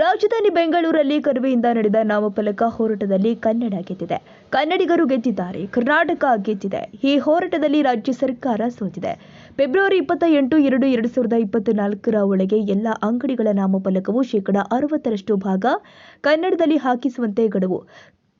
ರಾಜಧಾನಿ ಬೆಂಗಳೂರಲ್ಲಿ ಕರುವೆಯಿಂದ ನಡೆದ ನಾಮಫಲಕ ಹೋರಾಟದಲ್ಲಿ ಕನ್ನಡ ಗೆದ್ದಿದೆ. ಕನ್ನಡಿಗರು ಗೆದ್ದಿದ್ದಾರೆ, ಕರ್ನಾಟಕ ಗೆದ್ದಿದೆ. ಈ ಹೋರಾಟದಲ್ಲಿ ರಾಜ್ಯ ಸರ್ಕಾರ ಸೋತಿದೆ. ಫೆಬ್ರವರಿ ಇಪ್ಪತ್ತ ಎಂಟು ಎರಡು ಎರಡು ಸಾವಿರದ ಇಪ್ಪತ್ನಾಲ್ಕರ ಒಳಗೆ ಎಲ್ಲ ಅಂಗಡಿಗಳ ನಾಮಫಲಕವು ಶೇಕಡ ಅರವತ್ತರಷ್ಟು ಭಾಗ ಕನ್ನಡದಲ್ಲಿ ಹಾಕಿಸುವಂತೆ ಗಡುವು.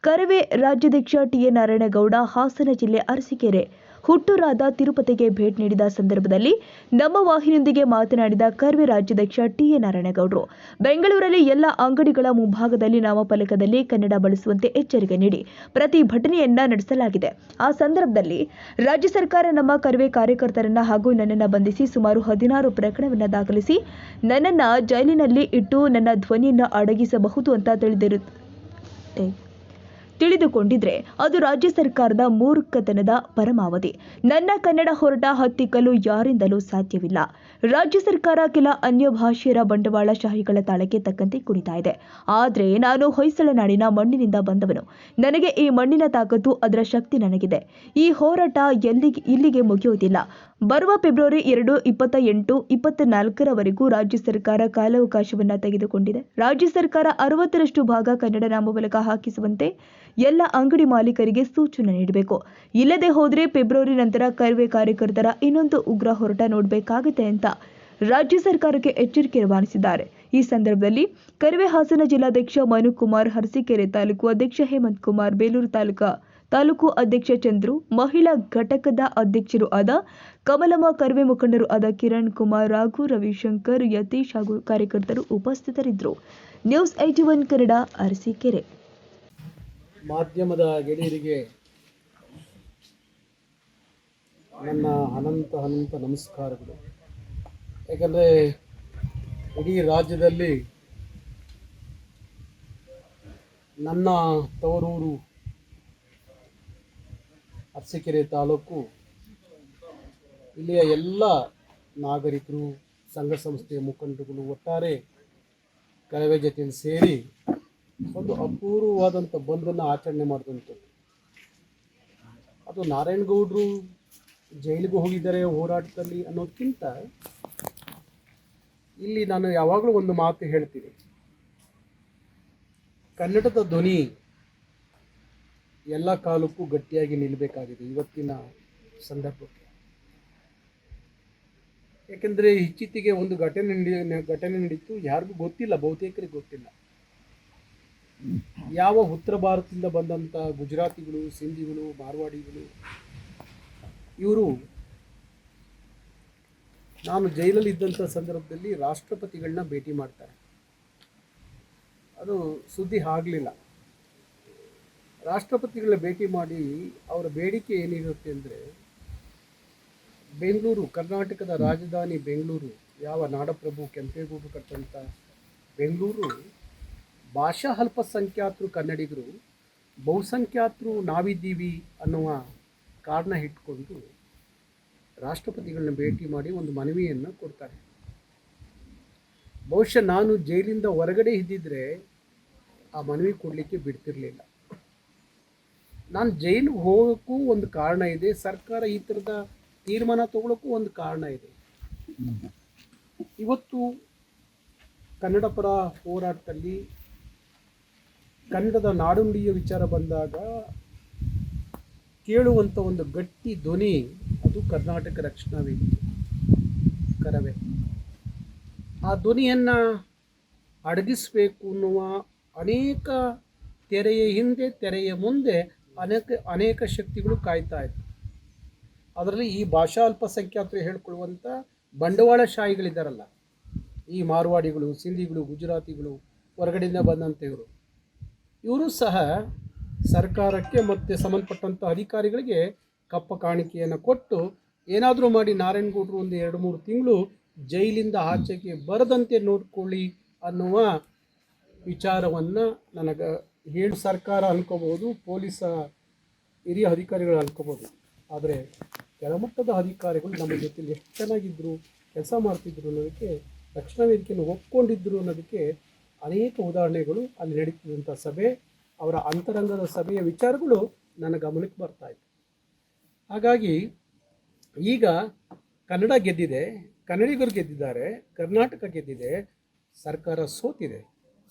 ಕರವೇ ರಾಜ್ಯಾಧ್ಯಕ್ಷ ಟಿಎ ನಾರಾಯಣಗೌಡ ಹಾಸನ ಜಿಲ್ಲೆ ಅರಸೀಕೆರೆ ಹುಟ್ಟೂರಾದ ತಿರುಪತಿಗೆ ಭೇಟಿ ನೀಡಿದ ಸಂದರ್ಭದಲ್ಲಿ ನಮ್ಮ ವಾಹಿನಿಯೊಂದಿಗೆ ಮಾತನಾಡಿದ ಕರ್ವೆ ರಾಜ್ಯಾಧ್ಯಕ್ಷ ಟಿಎ ನಾರಾಯಣಗೌಡರು. ಬೆಂಗಳೂರಲ್ಲಿ ಎಲ್ಲ ಅಂಗಡಿಗಳ ಮುಂಭಾಗದಲ್ಲಿ ನಾಮಫಲಕದಲ್ಲಿ ಕನ್ನಡ ಬಳಸುವಂತೆ ಎಚ್ಚರಿಕೆ ನೀಡಿ ಪ್ರತಿಭಟನೆಯನ್ನ ನಡೆಸಲಾಗಿದೆ. ಆ ಸಂದರ್ಭದಲ್ಲಿ ರಾಜ್ಯ ಸರ್ಕಾರ ನಮ್ಮ ಕರ್ವೆ ಕಾರ್ಯಕರ್ತರನ್ನ ಹಾಗೂ ನನ್ನನ್ನು ಬಂಧಿಸಿ ಸುಮಾರು ಹದಿನಾರು ಪ್ರಕರಣವನ್ನು ದಾಖಲಿಸಿ ನನ್ನನ್ನು ಜೈಲಿನಲ್ಲಿ ಇಟ್ಟು ನನ್ನ ಧ್ವನಿಯನ್ನು ಅಡಗಿಸಬಹುದು ಅಂತ ತಿಳಿದಿರುತ್ತೆ ತಿಳಿದುಕೊಂಡಿದ್ರೆ ಅದು ರಾಜ್ಯ ಸರ್ಕಾರದ ಮೂರ್ಖತನದ ಪರಮಾವಧಿ. ನನ್ನ ಕನ್ನಡ ಹೊರಟ ಹತ್ತಿಕ್ಕಲು ಯಾರಿಂದಲೂ ಸಾಧ್ಯವಿಲ್ಲ. ರಾಜ್ಯ ಸರ್ಕಾರ ಕೆಲ ಅನ್ಯ ಭಾಷೆಯರ ಬಂಡವಾಳಶಾಹಿಗಳ ತಾಳಕ್ಕೆ ತಕ್ಕಂತೆ ಕುಣಿತಾ ಇದೆ. ಆದರೆ ನಾನು ಹೊಯ್ಸಳ ನಾಡಿನ ಮಣ್ಣಿನಿಂದ ಬಂದವನು. ನನಗೆ ಈ ಮಣ್ಣಿನ ತಾಕತ್ತು ಅದರ ಶಕ್ತಿ ನನಗಿದೆ. ಈ ಹೋರಾಟ ಎಲ್ಲಿಗೆ ಇಲ್ಲಿಗೆ ಮುಗಿಯುವುದಿಲ್ಲ. ಬರುವ ಫೆಬ್ರವರಿ ಎರಡು, ಇಪ್ಪತ್ತ ಎಂಟು, ಇಪ್ಪತ್ತ ನಾಲ್ಕರವರೆಗೂ ರಾಜ್ಯ ಸರ್ಕಾರ ಕಾಲಾವಕಾಶವನ್ನು ತೆಗೆದುಕೊಂಡಿದೆ. ರಾಜ್ಯ ಸರ್ಕಾರ ಅರವತ್ತರಷ್ಟು ಭಾಗ ಕನ್ನಡ ನಾಮಫಲಕ ಹಾಕಿಸುವಂತೆ ಎಲ್ಲ ಅಂಗಡಿ ಮಾಲೀಕರಿಗೆ ಸೂಚನೆ ನೀಡಬೇಕು. ಇಲ್ಲದೆ ಹೋದರೆ ಫೆಬ್ರವರಿ ನಂತರ ಕರ್ವೆ ಕಾರ್ಯಕರ್ತರ ಇನ್ನೊಂದು ಉಗ್ರ ಹೋರಾಟ ನೋಡಬೇಕಾಗುತ್ತೆ ಅಂತ ರಾಜ್ಯ ಸರ್ಕಾರಕ್ಕೆ ಎಚ್ಚರಿಕೆ ರವಾನಿಸಿದ್ದಾರೆ ಈ ಸಂದರ್ಭದಲ್ಲಿ ಕರವೇ ಹಾಸನ ಜಿಲ್ಲಾಧ್ಯಕ್ಷ ಮನುಕುಮಾರ್ ಹರಸಿಕೆರೆ ತಾಲೂಕು ಅಧ್ಯಕ್ಷ ಹೇಮಂತ್ ಕುಮಾರ್, ಬೇಲೂರು ತಾಲೂಕಾ ತಾಲೂಕು ಅಧ್ಯಕ್ಷ ಚಂದ್ರು, ಮಹಿಳಾ ಘಟಕದ ಅಧ್ಯಕ್ಷರು ಆದ ಕಮಲಮ್ಮ, ಕರ್ವೆ ಮುಖಂಡರು ಆದ ಕಿರಣ್ ಕುಮಾರ್, ರಾಘು, ರವಿಶಂಕರ್, ಯತೀಶ್ ಹಾಗೂ ಕಾರ್ಯಕರ್ತರು ಉಪಸ್ಥಿತರಿದ್ದರು. News at one Kannada, Arsikere. ಮಾಧ್ಯಮದ ಗೆಳೆಯರಿಗೆ ನನ್ನ ಅನಂತ ಅನಂತ ನಮಸ್ಕಾರಗಳು. ಯಾಕಂದರೆ ಇಡೀ ರಾಜ್ಯದಲ್ಲಿ ನನ್ನ ತವರೂರು ಅರಸೀಕೆರೆ ತಾಲೂಕು ಇಲ್ಲಿಯ ಎಲ್ಲ ನಾಗರಿಕರು, ಸಂಘ ಸಂಸ್ಥೆಯ ಮುಖಂಡರುಗಳು ಒಟ್ಟಾರೆ ಕಳವೆ ಜೊತೆಯಲ್ಲಿ ಸೇರಿ ಒಂದು ಅಪೂರ್ವವಾದಂಥ ಬಂದನ್ನು ಆಚರಣೆ ಮಾಡಿದಂಥದ್ದು. ಅದು ನಾರಾಯಣಗೌಡರು ಜೈಲಿಗೆ ಹೋಗಿದ್ದಾರೆ, ಹೋರಾಟದಲ್ಲಿ ಅನ್ನೋದಕ್ಕಿಂತ ಇಲ್ಲಿ ನಾನು ಯಾವಾಗಲೂ ಒಂದು ಮಾತು ಹೇಳ್ತೀನಿ. ಕನ್ನಡದ ಧ್ವನಿ ಎಲ್ಲ ಕಾಲಕ್ಕೂ ಗಟ್ಟಿಯಾಗಿ ನಿಲ್ಲಬೇಕಾಗಿದೆ ಇವತ್ತಿನ ಸಂದರ್ಭಕ್ಕೆ. ಯಾಕೆಂದರೆ ಇತ್ತೀಚೆಗೆ ಒಂದು ಘಟನೆ ಘಟನೆ ನಡೀತು, ಯಾರಿಗೂ ಗೊತ್ತಿಲ್ಲ, ಬಹುತೇಕರಿಗೆ ಗೊತ್ತಿಲ್ಲ. ಯಾವ ಉತ್ತರ ಭಾರತದಿಂದ ಬಂದಂಥ ಗುಜರಾತಿಗಳು, ಸಿಂಧಿಗಳು, ಮಾರ್ವಾಡಿಗಳು, ಇವರು ನಾನು ಜೈಲಲ್ಲಿ ಇದ್ದಂಥ ಸಂದರ್ಭದಲ್ಲಿ ರಾಷ್ಟ್ರಪತಿಗಳನ್ನ ಭೇಟಿ ಮಾಡ್ತಾರೆ. ಅದು ಸುದ್ದಿ ಆಗಲಿಲ್ಲ. ರಾಷ್ಟ್ರಪತಿಗಳ ಭೇಟಿ ಮಾಡಿ ಅವರ ಬೇಡಿಕೆ ಏನಿರುತ್ತೆ ಅಂದರೆ, ಬೆಂಗಳೂರು, ಕರ್ನಾಟಕದ ರಾಜಧಾನಿ ಬೆಂಗಳೂರು, ಯಾವ ನಾಡಪ್ರಭು ಕೆಂಪೇಗೌಡರು ಕಟ್ಟಂಥ ಬೆಂಗಳೂರು ಭಾಷಾ ಅಲ್ಪಸಂಖ್ಯಾತರು ಕನ್ನಡಿಗರು ಬಹುಸಂಖ್ಯಾತರು ನಾವಿದ್ದೀವಿ ಅನ್ನುವ ಕಾರಣ ಇಟ್ಕೊಂಡು ರಾಷ್ಟ್ರಪತಿಗಳನ್ನ ಭೇಟಿ ಮಾಡಿ ಒಂದು ಮನವಿಯನ್ನು ಕೊಡ್ತಾರೆ. ಬಹುಶಃ ನಾನು ಜೈಲಿಂದ ಹೊರಗಡೆ ಇದ್ದಿದ್ರೆ ಆ ಮನವಿ ಕೊಡಲಿಕ್ಕೆ ಬಿಡ್ತಿರಲಿಲ್ಲ. ನಾನು ಜೈಲಿಗೆ ಹೋಗೋಕ್ಕೂ ಒಂದು ಕಾರಣ ಇದೆ, ಸರ್ಕಾರ ಈ ಥರದ ತೀರ್ಮಾನ ತಗೊಳ್ಳೋಕ್ಕೂ ಒಂದು ಕಾರಣ ಇದೆ. ಇವತ್ತು ಕನ್ನಡ ಪರ ಹೋರಾಟದಲ್ಲಿ ಕನ್ನಡದ ನಾಡುಂಡಿಯ ವಿಚಾರ ಬಂದಾಗ ಕೇಳುವಂಥ ಒಂದು ಗಟ್ಟಿ ಧ್ವನಿ ಅದು ಕರ್ನಾಟಕ ರಕ್ಷಣಾ ವೇದಿಕೆ. ಕರವೇ. ಆ ಧ್ವನಿಯನ್ನು ಅಡಗಿಸಬೇಕು ಅನ್ನುವ ಅನೇಕ ತೆರೆಯ ಹಿಂದೆ, ತೆರೆಯ ಮುಂದೆ ಅನೇಕ ಅನೇಕ ಶಕ್ತಿಗಳು ಕಾಯ್ತಾ ಇತ್ತು ಅದರಲ್ಲಿ ಈ ಭಾಷಾ ಅಲ್ಪಸಂಖ್ಯಾತರು ಹೇಳ್ಕೊಳ್ಳುವಂಥ ಬಂಡವಾಳಶಾಹಿಗಳಿದ್ದಾರಲ್ಲ ಈ ಮಾರ್ವಾಡಿಗಳು, ಸಿಂಧಿಗಳು, ಗುಜರಾತಿಗಳು, ಹೊರಗಡೆಯಿಂದ ಬಂದಂಥ ಇವರು ಇವರು ಸಹ ಸರ್ಕಾರಕ್ಕೆ ಮತ್ತು ಸಂಬಂಧಪಟ್ಟಂಥ ಅಧಿಕಾರಿಗಳಿಗೆ ಕಪ್ಪ ಕಾಣಿಕೆಯನ್ನು ಕೊಟ್ಟು ಏನಾದರೂ ಮಾಡಿ ನಾರಾಯಣಗೌಡರು ಒಂದು ಎರಡು ಮೂರು ತಿಂಗಳು ಜೈಲಿಂದ ಆಚೆಗೆ ಬರದಂತೆ ನೋಡ್ಕೊಳ್ಳಿ ಅನ್ನುವ ವಿಚಾರವನ್ನು ನನಗೆ ಹೇಳಿ ಸರ್ಕಾರ ಅನ್ಕೋಬೋದು ಪೊಲೀಸ ಹಿರಿಯ ಅಧಿಕಾರಿಗಳು ಅನ್ಕೋಬೋದು ಆದರೆ ಕೆಳಮಟ್ಟದ ಅಧಿಕಾರಿಗಳು ನಮ್ಮ ಜೊತೆಲಿ ಎಷ್ಟು ಚೆನ್ನಾಗಿದ್ದರು ಕೆಲಸ ಮಾಡ್ತಿದ್ರು ಅನ್ನೋದಕ್ಕೆ, ರಕ್ಷಣಾ ವೇದಿಕೆಯನ್ನು ಒಪ್ಕೊಂಡಿದ್ರು ಅನ್ನೋದಕ್ಕೆ ಅನೇಕ ಉದಾಹರಣೆಗಳು ಅಲ್ಲಿ ನಡೀತಿದ್ದಂಥ ಸಭೆ, ಅವರ ಅಂತರಂಗದ ಸಭೆಯ ವಿಚಾರಗಳು ನನ್ನ ಗಮನಕ್ಕೆ ಬರ್ತಾ ಇತ್ತು. ಹಾಗಾಗಿ ಈಗ ಕನ್ನಡ ಗೆದ್ದಿದೆ, ಕನ್ನಡಿಗರು ಗೆದ್ದಿದ್ದಾರೆ, ಕರ್ನಾಟಕ ಗೆದ್ದಿದೆ, ಸರ್ಕಾರ ಸೋತಿದೆ.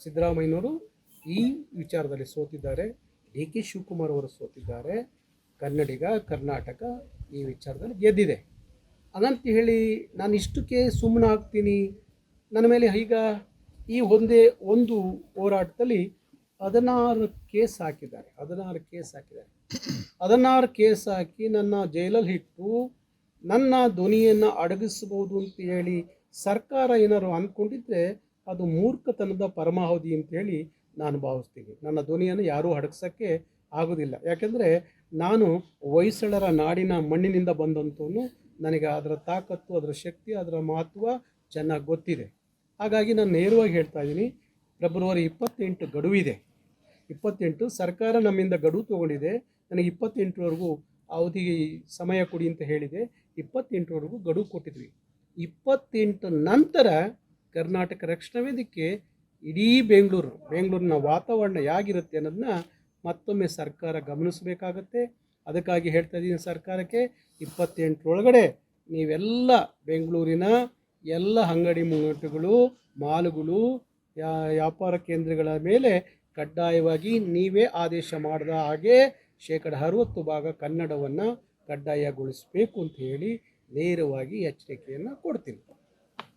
ಸಿದ್ದರಾಮಯ್ಯನವರು ಈ ವಿಚಾರದಲ್ಲಿ ಸೋತಿದ್ದಾರೆ ಡಿ ಕೆ ಶಿವಕುಮಾರ್ ಅವರು ಸೋತಿದ್ದಾರೆ, ಕನ್ನಡಿಗ, ಕರ್ನಾಟಕ ಈ ವಿಚಾರದಲ್ಲಿ ಗೆದ್ದಿದೆ. ಅದಂತ ಹೇಳಿ, ನಾನು ಇಷ್ಟಕ್ಕೆ ಸುಮ್ಮನೆ ಆಗ್ತೀನಿ ನನ್ನ ಮೇಲೆ ಈಗ ಈ ಒಂದೇ ಒಂದು ಹೋರಾಟದಲ್ಲಿ ಹದಿನಾರು ಕೇಸ್ ಹಾಕಿದ್ದಾರೆ, ಹದಿನಾರು ಕೇಸ್ ಹಾಕಿದ್ದಾರೆ. ಹದಿನಾರು ಕೇಸ್ ಹಾಕಿ ನನ್ನ ಜೈಲಲ್ಲಿ ಇಟ್ಟು ನನ್ನ ಧ್ವನಿಯನ್ನು ಅಡಗಿಸಬಹುದು ಅಂತ ಹೇಳಿ ಸರ್ಕಾರ ಏನಾದ್ರು ಅಂದ್ಕೊಂಡಿದ್ರೆ ಅದು ಮೂರ್ಖತನದ ಪರಮಾವಧಿ ಅಂತ ಹೇಳಿ ನಾನು ಭಾವಿಸ್ತೀನಿ. ನನ್ನ ಧ್ವನಿಯನ್ನು ಯಾರೂ ಅಡಗಿಸೋಕ್ಕೆ ಆಗೋದಿಲ್ಲ. ಯಾಕೆಂದರೆ ನಾನು ಹೊಯ್ಸಳರ ನಾಡಿನ ಮಣ್ಣಿನಿಂದ ಬಂದಂಥವನು. ನನಗೆ ಅದರ ತಾಕತ್ತು, ಅದರ ಶಕ್ತಿ, ಅದರ ಮಹತ್ವ ಚೆನ್ನಾಗಿ ಗೊತ್ತಿದೆ. ಹಾಗಾಗಿ ನಾನು ನೇರವಾಗಿ ಹೇಳ್ತಾ ಇದ್ದೀನಿ, ಫೆಬ್ರವರಿ ಇಪ್ಪತ್ತೆಂಟು ಗಡುವಿದೆ. ಇಪ್ಪತ್ತೆಂಟು ಸರ್ಕಾರ ನಮ್ಮಿಂದ ಗಡುವು ತೊಗೊಂಡಿದೆ. ನನಗೆ ಇಪ್ಪತ್ತೆಂಟರವರೆಗೂ ಅವಧಿಗೆ ಸಮಯ ಕೊಡಿ ಅಂತ ಹೇಳಿದೆ. ಇಪ್ಪತ್ತೆಂಟರವರೆಗೂ ಗಡುವು ಕೊಟ್ಟಿದ್ವಿ. ಇಪ್ಪತ್ತೆಂಟು ನಂತರ ಕರ್ನಾಟಕ ರಕ್ಷಣಾ ವೇದಿಕೆ ಇಡೀ ಬೆಂಗಳೂರು, ಬೆಂಗಳೂರಿನ ವಾತಾವರಣ ಹೇಗಿರುತ್ತೆ ಅನ್ನೋದನ್ನ ಮತ್ತೊಮ್ಮೆ ಸರ್ಕಾರ ಗಮನಿಸಬೇಕಾಗತ್ತೆ. ಅದಕ್ಕಾಗಿ ಹೇಳ್ತಾ ಇದ್ದೀನಿ ಸರ್ಕಾರಕ್ಕೆ, ಇಪ್ಪತ್ತೆಂಟರೊಳಗಡೆ ನೀವೆಲ್ಲ ಬೆಂಗಳೂರಿನ ಎಲ್ಲ ಅಂಗಡಿ ಮುಂಗಟ್ಟುಗಳು ಮಾಲುಗಳು ವ್ಯಾಪಾರ ಕೇಂದ್ರಗಳ ಮೇಲೆ ಕಡ್ಡಾಯವಾಗಿ ನೀವೇ ಆದೇಶ ಮಾಡಿದ ಹಾಗೆ ಶೇಕಡ ಅರುವತ್ತು ಭಾಗ ಕನ್ನಡವನ್ನು ಕಡ್ಡಾಯಗೊಳಿಸಬೇಕು ಅಂತ ಹೇಳಿ ನೇರವಾಗಿ ಎಚ್ಚರಿಕೆಯನ್ನು ಕೊಡ್ತೀನಿ.